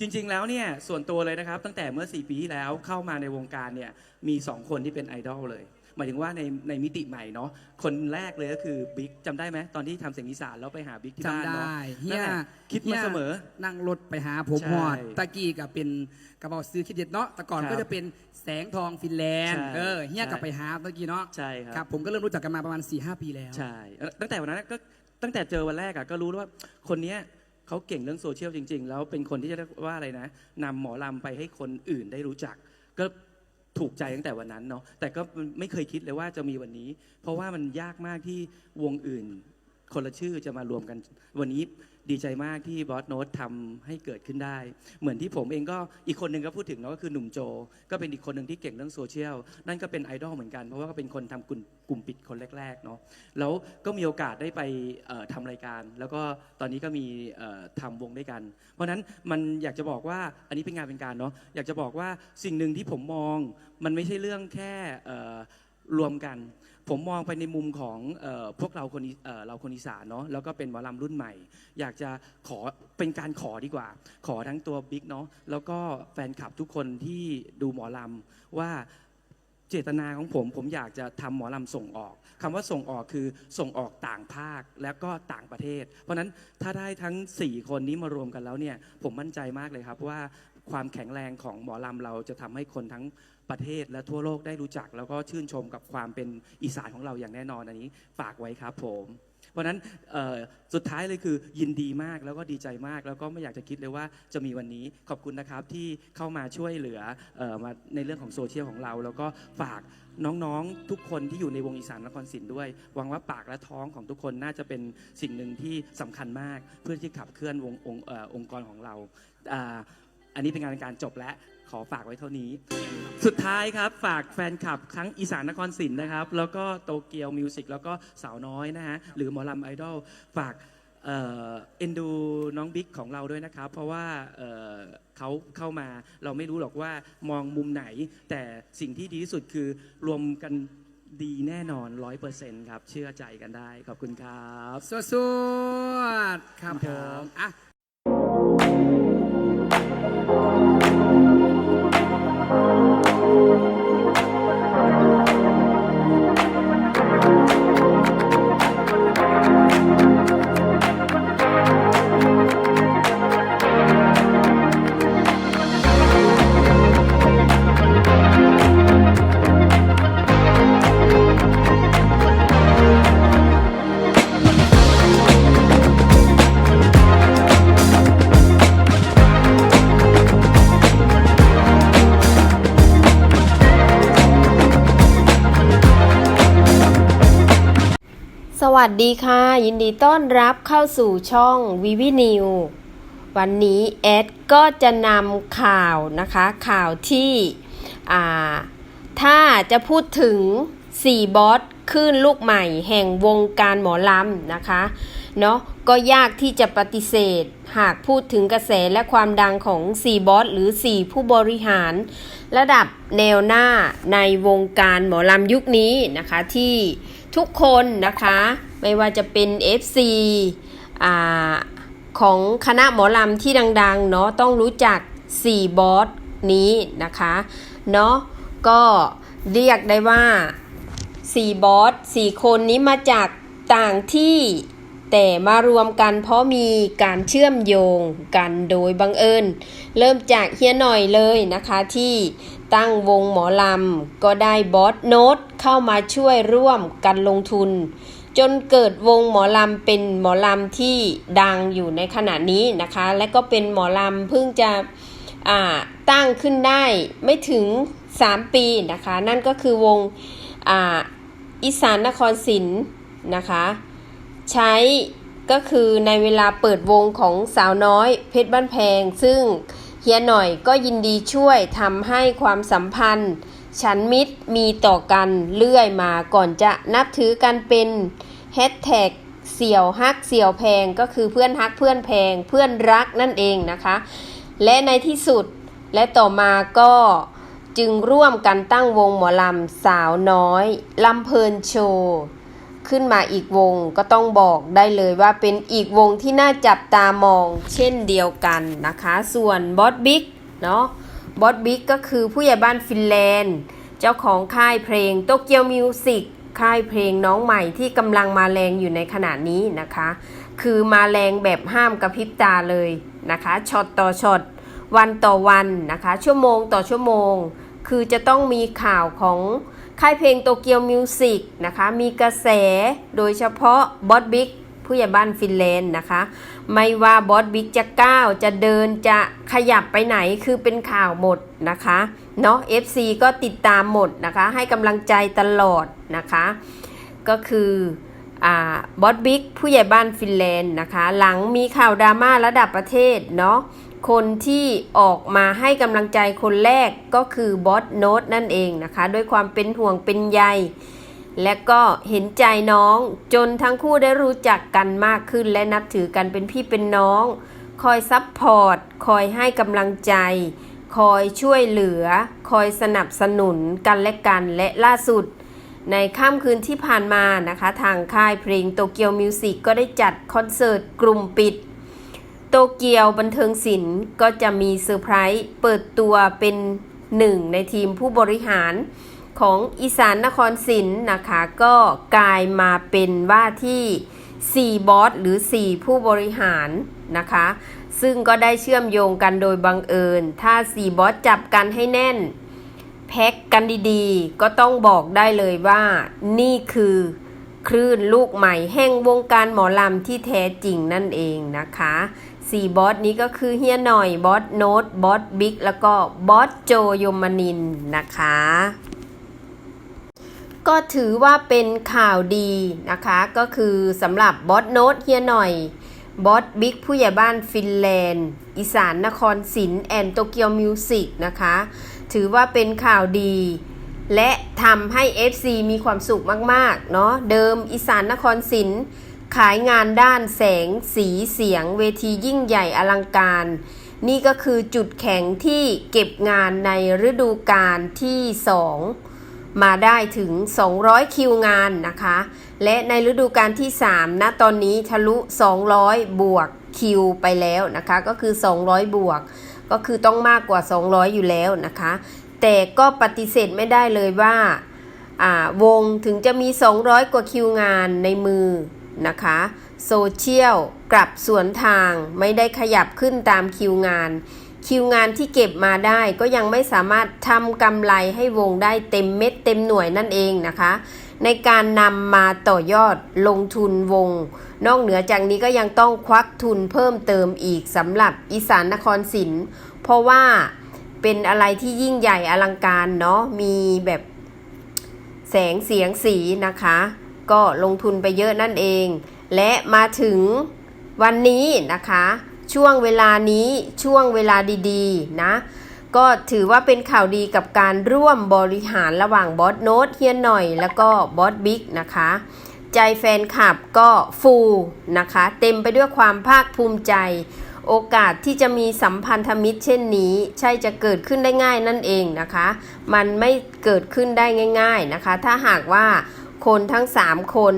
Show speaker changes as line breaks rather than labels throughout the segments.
จริง ๆ แล้วเนี่ยส่วนตัวเลยนะครับ ตั้งแต่เมื่อ 4 ปีที่แล้วเข้ามาในวงการเนี่ยมี 2 คนที่เป็นไอดอลเลย หมายถึงว่าในในมิติใหม่เนาะคนแรกเลยก็คือบิ๊กจำได้ไหมตอนที่ทำเสียงอีสานแล้วไปหาบิ๊กที่บ้าน
จำ
เนาะ
ได้เฮี
นั่น
ย
แหละคิดมาเสมอ
นั่งรถไปหาผม
ใช่
หอดตะกี้กับเป็นกระเป๋าซื้อคิดเด็ดเนาะแต่ก่อน
ครับ
ก็จะเป็นแสงทองฟินแลนด์
ใช่
เออเฮีย
ใช่
กลับไปหาตะกี้เนาะ
ใช่ค
ค
รั
รับบผมก็เริ่มรู้จักกันมาประมาณ4ีหปีแล้ว
ใช่เอ่อตั้งแต่วันนั้นก็ตั้งแต่เจอวันแรกอะก็รู้แล้วว่าคนเนี้ย เขาเก่งเรื่องโซเชียลจริง ๆ แล้วเป็นคนที่จะเรียกว่าอะไรนะนำหมอลำไปให้คนอื่นได้รู้จัก ก็ถูกใจตั้งแต่วันนั้นเนาะแต่ก็ไม่เคยคิดเลยว่าจะมีวันนี้ เพราะว่ามันยากมากที่วงอื่น คนละชื่อจะมารวมกันวันนี้ ดีใจมากที่บอสโน้ตทำให้เกิดขึ้นได้ เหมือนที่ผมเองก็อีกคนหนึ่งก็พูดถึงเนาะก็คือหนุ่มโจ ก็เป็นอีกคนหนึ่งที่เก่งเรื่องโซเชียลนั่นก็เป็นไอดอลเหมือนกันเพราะว่าก็เป็นคนทำกลุ่มกลุ่มปิดคนแรกๆเนาะแล้วก็มีโอกาสได้ไปเอ่อทำรายการ แล้วก็ตอนนี้ก็มีเอ่อทำวงด้วยกัน เพราะฉะนั้นมันอยากจะบอกว่าอันนี้เป็นงานเป็นการเนาะอยากจะบอกว่าสิ่งหนึ่งที่ผมมองมันไม่ใช่เรื่องแค่เอ่อ รวมกัน ผมมองไปในมุมของออพวกเราคนอีเเราคนอีสานเนาะแล้วก็เป็นหมอลำรุ่นใหม่ อยากจะขอเป็นการขอดีกว่า ขอทั้งตัวบิ๊กเนาะแล้วก็แฟนคลับทุกคนที่ดูหมอลำว่าเจตนาของผมผมอยากจะทำหมอลำส่งออกคำว่าส่งออกคือส่งออกต่างภาคแล้วก็ต่างประเทศ เพราะฉะนั้นถ้าได้ทั้ง 4 คนนี้มารวมกันแล้วเนี่ยผมมั่นใจมากเลยครับว่า ความแข็งแรงของหมอลำเราจะทำให้คนทั้งประเทศและทั่วโลกได้รู้จัก แล้วก็ชื่นชมกับความเป็นอีสานของเราอย่างแน่นอนอันนี้ฝากไว้ครับผม เพราะนั้นเอ่อสุดท้ายเลยคือยินดีมากแล้วก็ดีใจมาก แล้วก็ไม่อยากจะคิดเลยว่าจะมีวันนี้ขอบคุณนะครับที่เข้ามาช่วยเหลือเออมาในเรื่องของโซเชียลของเรา แล้วก็ฝากน้องๆทุกคนที่อยู่ในวงอีสานนครศรีด้วยหวังว่าปากและท้องของทุกคนน่าจะเป็นสิ่งหนึ่งที่สำคัญมาก เพื่อที่ขับเคลื่อนวงองค์เอ่อองค์กรของเราอ่า อันนี้เป็นงานการจบแล้วขอฝากไว้เท่านี้ สุดท้ายครับฝากแฟนคลับทั้งอีสานนครศรีนะครับ แล้วก็โตเกียวมิวสิกแล้วก็สาวน้อยนะฮะหรือหมอลำไอดอลฝากเอ่อเอ็นดูน้องบิ๊กของเราด้วยนะครับ เพราะว่าเอ่อเขาเข้ามาเราไม่รู้หรอกว่ามองมุมไหน แต่สิ่งที่ดีที่สุดคือรวมกันดีแน่นอน100%ครับ เชื่อใจกันได้ ขอบคุณครับ
สวดๆครับ
ค
ผ
รับ
มอะ
วัสดีค่ะ ยินดีต้อนรับเข้าสู่ช่องวิวินิววันนี้แอดก็จะนำข่าวนะคะ ข่าวที่ถ้าจะพูดถึง 4 บอสขึ้นลูกใหม่แห่งวงการหมอลำนะคะ เนาะก็ยากที่จะปฏิเสธ หากพูดถึงกระแสและความดังของ 4 บอส หรือ 4 ผู้บริหาร ระดับแนวหน้าในวงการหมอลำยุคนี้นะคะที่ทุกคนนะคะ ไม่ว่าจะเป็น FC อ่าของคณะหมอลำที่ดัง ๆ เนาะต้องรู้จัก 4 บอสนี้นะคะเนาะก็เรียกได้ว่า 4 บอส 4 คนนี้มาจากต่างที่ แต่มารวมกันเพราะมีการเชื่อมโยงกันโดยบังเอิญ เริ่มจากเฮียหน่อยเลยนะคะที่ตั้งวงหมอลำ ก็ได้บอสโน้ตเข้ามาช่วยร่วมกันลงทุน จนเกิดวงหมอลำเป็นหมอลำที่ดังอยู่ในขณะนี้นะคะ และก็เป็นหมอลำเพิ่งจะตั้งขึ้นได้ไม่ถึง 3 ปีนะคะ นั่นก็คือวงออีสานนครศิลป์นะคะ ใช้ก็คือในเวลาเปิดวงของสาวน้อยเพชรบ้านแพง ซึ่งเฮียหน่อยก็ยินดีช่วยทำให้ความสัมพันธ์ ฉันมิตรมีต่อกันเรื่อยมาก่อนจะนับถือกันเป็นแฮชแท็กเสี่ยวฮักเสี่ยวแพงก็คือเพื่อนฮักเพื่อนแพงเพื่อนรักนั่นเองนะคะ และในที่สุดและต่อมาก็จึงร่วมกันตั้งวงหมอลำสาวน้อยลำเพลินโชว์ ขึ้นมาอีกวงก็ต้องบอกได้เลยว่าเป็นอีกวงที่น่าจับตามองเช่นเดียวกันนะคะ ส่วนบอสบิ๊กเนาะบอสบิ๊กก็คือผู้ใหญ่บ้านฟินแลนด์ เจ้าของค่ายเพลงโตเกียวมิวสิกค่ายเพลงน้องใหม่ที่กำลังมาแรงอยู่ในขณะนี้นะคะ คือมาแรงแบบห้ามกระพริบตาเลยนะคะช็อตต่อช็อตวันต่อวันนะคะ ชั่วโมงต่อชั่วโมง คือจะต้องมีข่าวของ ค่ายเพลงโตเกียวมิวสิกนะคะ มีกระแสโดยเฉพาะบอสบิ๊กผู้ใหญ่บ้านฟินแลนด์นะคะ ไม่ว่าบอสบิ๊กจะก้าวจะเดินจะขยับไปไหนคือเป็นข่าวหมดนะคะเนาะ FC ก็ติดตามหมดนะคะ ให้กำลังใจตลอดนะคะ ก็คืออ่าบอสบิ๊กผู้ใหญ่บ้านฟินแลนด์นะคะ หลังมีข่าวดราม่าระดับประเทศเนาะ คนที่ออกมาให้กำลังใจคนแรกก็คือบอสโนตนั่นเองนะคะ ด้วยความเป็นห่วงเป็นใย และก็เห็นใจน้องจนทั้งคู่ได้รู้จักกันมากขึ้น และนับถือกันเป็นพี่เป็นน้อง คอยซัพพอร์ต คอยให้กำลังใจ คอยช่วยเหลือ คอยสนับสนุนกันและกันและล่าสุด ในค่ำคืนที่ผ่านมานะคะ ทางค่ายเพลงโตเกียวมิวสิกก็ได้จัดคอนเสิร์ตกลุ่มปิด โตเกียวบันเทิงศิลป์ก็จะมีเซอร์ไพรส์เปิดตัวเป็นหนึ่งในทีมผู้บริหารของอีสานนครศิลป์นะคะก็กลายมาเป็นว่าที่ 4 บอสหรือ 4 ผู้บริหารนะคะ ซึ่งก็ได้เชื่อมโยงกันโดยบังเอิญ ถ้า 4 บอสจับกันให้แน่น แพ็กกันดีๆ ก็ต้องบอกได้เลยว่านี่คือคลื่นลูกใหม่แห่งวงการหมอลำที่แท้จริงนั่นเองนะคะ สี่บอสนี้ก็คือเฮียหน่อยบอสโนตบอสบิ๊กแล้วก็บอสโจยมนินนะคะ ก็ถือว่าเป็นข่าวดีนะคะ ก็คือสำหรับบอสโนตเฮียหน่อยบอสบิ๊กผู้ใหญ่บ้านฟินแลนด์ อีสานนครศิลป์แอนโตเกียวมิวสิกนะคะ ถือว่าเป็นข่าวดี และทำให้ FC มีความสุขมาก ๆ เนาะเดิมอีสานนครศิลป์ ขายงานด้านแสงสีเสียงเวทียิ่งใหญ่อลังการ นี่ก็คือจุดแข็งที่เก็บงานในฤดูกาลที่ 2 มาได้ถึง 200 คิวงานนะคะ และในฤดูกาลที่ 3 ณตอนนี้ทะลุ 200 บวกคิวไปแล้วนะคะ ก็คือ 200 บวก ก็คือต้องมากกว่า 200 อยู่แล้วนะคะ แต่ก็ปฏิเสธไม่ได้เลยว่าาวงถึงจะมี 200 กว่าคิวงานในมือ นะคะโซเชียลกลับสวนทางไม่ได้ขยับขึ้นตามคิวงาน คิวงานที่เก็บมาได้ก็ยังไม่สามารถทำกำไรให้วงได้เต็มเม็ดเต็มหน่วยนั่นเองนะคะ ในการนำมาต่อยอดลงทุนวง นอกเหนือจากนี้ก็ยังต้องควักทุนเพิ่มเติมอีกสำหรับอีสานนครศิลป์เพราะว่าเป็นอะไรที่ยิ่งใหญ่อลังการเนาะมีแบบแสงเสียงสีนะคะ ก็ลงทุนไปเยอะนั่นเอง และมาถึงวันนี้นะคะ ช่วงเวลานี้ช่วงเวลาดีๆ นะ ก็ถือว่าเป็นข่าวดีกับการร่วมบริหารระหว่างบอสโน้ตเฮียนหน่อย แล้วก็บอสบิ๊กนะคะ ใจแฟนคลับก็ฟูนะคะ เต็มไปด้วยความภาคภูมิใจ โอกาสที่จะมีสัมพันธมิตรเช่นนี้ ใช่จะเกิดขึ้นได้ง่ายนั่นเองนะคะ มันไม่เกิดขึ้นได้ง่าย ๆนะคะ ถ้าหากว่า คนทั้ง3คน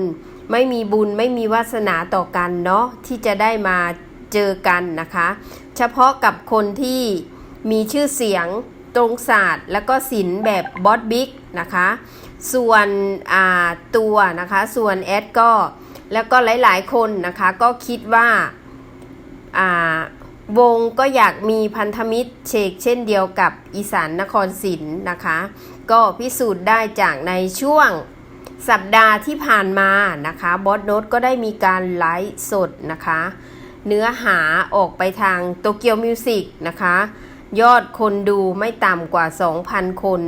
ไม่มีบุญไม่มีวาสนาต่อกันเนาะที่จะได้มาเจอกันนะคะ เฉพาะกับคนที่มีชื่อเสียงตรงศาสตร์ แล้วก็ศิลป์แบบบอสบิ๊กนะคะ ส่วนตัวนะคะ ส่วนแอดก็แล้วก็หลายๆ คนนะคะ ก็คิดว่าวงก็อยากมีพันธมิตรเชกเช่นเดียวกับอีสานนครศิลป์นะคะ ก็พิสูจน์ได้จากในช่วง สัปดาห์ที่ผ่านมานะคะบอสโนตก็ได้มีการไลฟ์สดนะคะ เนื้อหาออกไปทางโตเกียวมิวสิกนะคะ ยอดคนดูไม่ต่ำกว่า 2,000 คน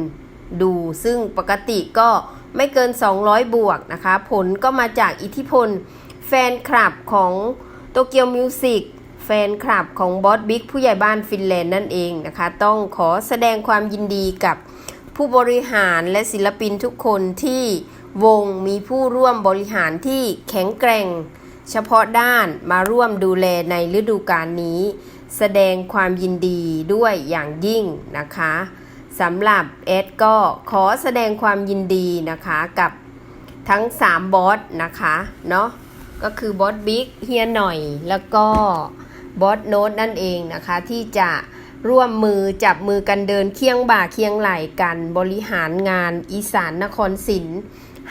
ดู ซึ่งปกติก็ไม่เกิน 200 บวกนะคะ ผลก็มาจากอิทธิพลแฟนคลับของโตเกียวมิวสิกแฟนคลับของบอสบิ๊กผู้ใหญ่บ้านฟินแลนด์นั่นเองนะคะ ต้องขอแสดงความยินดีกับผู้บริหารและศิลปินทุกคนที่ วงมีผู้ร่วมบริหารที่แข็งแกร่ง เฉพาะด้านมาร่วมดูแลในฤดูกาลนี้ แสดงความยินดีด้วยอย่างยิ่งนะคะสำหรับเอดก็ขอแสดงความยินดีนะคะกับทั้ง 3 บอสนะคะเนาะก็คือบอสบิ๊กเฮียหน่อยแล้วก็บอสโน้ตนั่นเองนะคะที่จะร่วมมือจับมือกันเดินเคียงบ่าเคียงไหล่กันบริหารงานอีสานนครศิลป์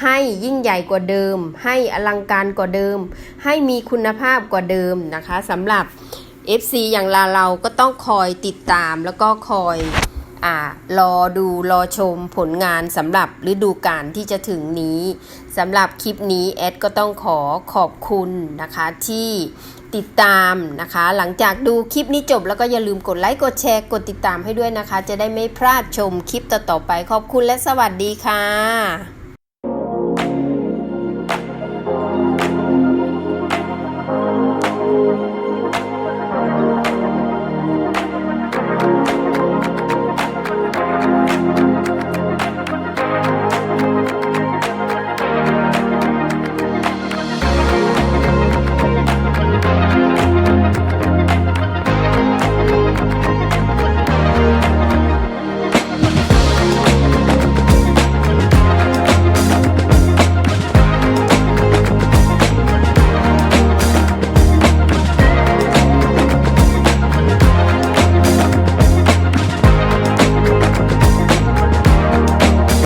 ให้ยิ่งใหญ่กว่าเดิม ให้อลังการกว่าเดิม ให้มีคุณภาพกว่าเดิมนะคะสำหรับ FC อย่างเราเราก็ต้องคอยติดตามแล้วก็คอยอ่ารอดูรอชมผลงานสำหรับฤดูกาลที่จะถึงนี้สำหรับคลิปนี้แอดก็ต้องขอขอบคุณนะคะที่ติดตามนะคะ หลังจากดูคลิปนี้จบแล้วก็อย่าลืมกดไลค์กดแชร์กดติดตามให้ด้วยนะคะ จะได้ไม่พลาดชมคลิปต่อๆไปขอบคุณและสวัสดีค่ะ